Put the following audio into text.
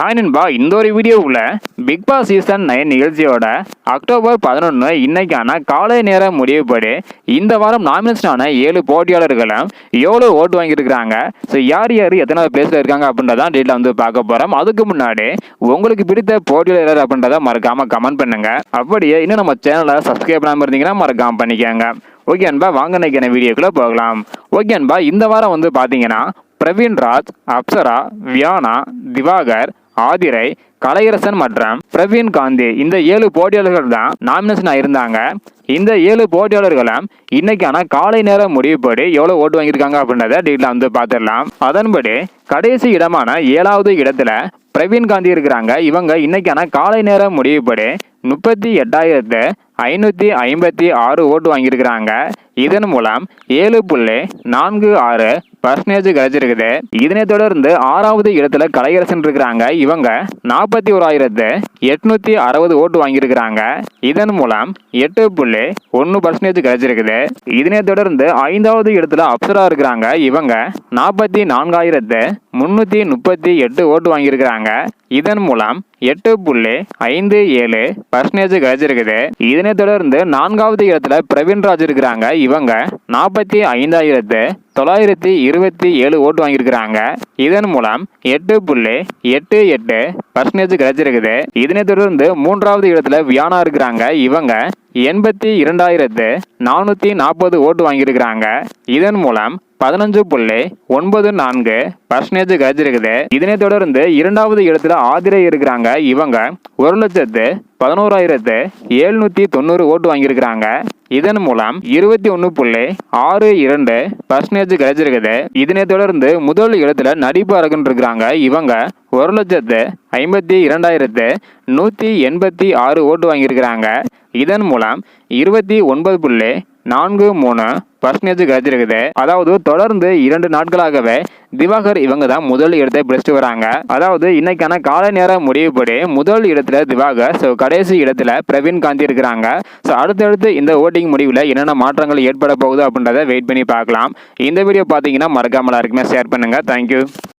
Hi நண்பா இந்த ஒரு வீடியோவில் பிக் பாஸ் சீசன் நைன் நிகழ்ச்சியோட அக்டோபர் பதினொன்று இன்னைக்கான காலை நேர முடிவுப்படி இந்த வாரம் நாமினேஷனான ஏழு போட்டியாளர்களும் எவ்வளோ ஓட்டு வாங்கியிருக்கிறாங்க? ஸோ யார் யார் எத்தனை பிளேஸில் இருக்காங்க அப்படின்றதான் டீட்டில் வந்து பார்க்க போகிறோம் அதுக்கு முன்னாடி உங்களுக்கு பிடித்த போட்டியாளர் யார் அப்படின்றத மறக்காமல் கமெண்ட் பண்ணுங்க. அப்படியே இன்னும் நம்ம சேனலை சப்ஸ்கிரைப் பண்ணாமல் இருந்தீங்கன்னா மறக்காமல் பண்ணிக்கோங்க. ஓகே அன்பா வாங்க நினைக்கிற வீடியோக்குள்ளே போகலாம். ஓகே அன்பா இந்த வாரம் வந்து பார்த்தீங்கன்னா பிரவீன் ராஜ் அப்சரா வியானா திவாகர் ஆதிரை கலையரசன் மற்றும் பிரவீன் காந்தி. இந்த ஏழு போட்டியாளர்கள் தான் நாமினேஷன் இருந்தாங்க. இந்த ஏழு போட்டியாளர்களும் இன்னைக்கான காலை நேர முடிவுப்படி எவ்வளோ ஓட்டு வாங்கியிருக்காங்க அப்படின்றத டீட்டெயில் வந்து பார்த்துடலாம். அதன்படி கடைசி இடமான ஏழாவது இடத்துல பிரவீன் காந்தி இருக்கிறாங்க. இவங்க இன்னைக்கான காலை நேர முடிவுப்படி முப்பத்தி எட்டாயிரத்து ஐநூற்றி ஐம்பத்தி ஆறு ஓட்டு வாங்கியிருக்கிறாங்க. இதன் மூலம் ஏழு புள்ளி நான்கு ஆறு பர்சன்டேஜ் கிடைச்சிருக்குது. இதனை தொடர்ந்து ஆறாவது இடத்துல கலையரசன் இருக்கிறாங்க. இவங்க நாற்பத்தி ஓராயிரத்து எட்நூத்தி அறுபது ஓட்டு வாங்கியிருக்கிறாங்க. இதன் மூலம் எட்டு புள்ளி ஒன்று பர்சன்டேஜ் கிடைச்சிருக்குது. இதனை தொடர்ந்து ஐந்தாவது இடத்துல அப்சரா இருக்கிறாங்க. இவங்க நாற்பத்தி நான்காயிரத்து முன்னூற்றி முப்பத்தி எட்டு ஓட்டு வாங்கியிருக்கிறாங்க. இதன் மூலம் எட்டு புள்ளி ஐந்து ஏழு பர்சன்டேஜ் கிடைச்சிருக்குது. இதனை தொடர்ந்து நான்காவது இடத்துல பிரவீன்ராஜ் இருக்கிறாங்க. இவங்க நாற்பத்தி ஐந்தாயிரத்து தொள்ளாயிரத்தி இருபத்தி ஏழு ஓட்டு வாங்கியிருக்கிறாங்க. இதன் மூலம் எட்டு புள்ளி எட்டு எட்டு பர்சன்டேஜ் கிடைச்சிருக்குது. இதனை தொடர்ந்து மூன்றாவது இடத்துல வியானா இருக்கிறாங்க. இவங்க எண்பத்தி இரண்டாயிரத்து நானூற்றி நாற்பது ஓட்டு வாங்கியிருக்கிறாங்க. இதன் மூலம் பதினஞ்சு புள்ளி ஒன்பது நான்கு பர்சன்டேஜ் கிடைச்சிருக்குது. இதனை தொடர்ந்து இரண்டாவது இடத்துல ஆதிரை இருக்கிறாங்க. இவங்க ஒரு லட்சத்து பதினோராயிரத்து எழுநூற்றி தொண்ணூறு ஓட்டு வாங்கியிருக்கிறாங்க. இதன் மூலம் இருபத்தி ஒன்று புள்ளி ஆறு இரண்டு பர்சன்டேஜ் கிடைச்சிருக்குது. இதனை தொடர்ந்து முதல் இடத்துல நடிப்பு இருக்கிறாங்க இவங்க. ஒரு லட்சத்து ஐம்பத்தி இரண்டாயிரத்து நூற்றி எண்பத்தி ஆறு ஓட்டு வாங்கியிருக்கிறாங்க. இதன் மூலம் இருபத்தி ஒன்பது புள்ளி நான்கு மூணு பர்சன்டேஜ் கிடைச்சிருக்குது. அதாவது தொடர்ந்து இரண்டு நாட்களாகவே திவாகர் இவங்க தான் முதல் இடத்தை பிடிச்சிட்டு வராங்க. அதாவது இன்னைக்கான காலை நேர முடிவுப்படி முதல் இடத்துல திவாகர் ஸோ கடைசி இடத்துல பிரவீன் காந்தி இருக்கிறாங்க. ஸோ அடுத்தடுத்து இந்த ஓட்டிங் முடிவில் என்னென்ன மாற்றங்கள் ஏற்பட போகுது அப்படின்றத வெயிட் பண்ணி பார்க்கலாம். இந்த வீடியோ பார்த்தீங்கன்னா மறக்காமல் எல்லாருக்குமே ஷேர் பண்ணுங்கள் தேங்க்யூ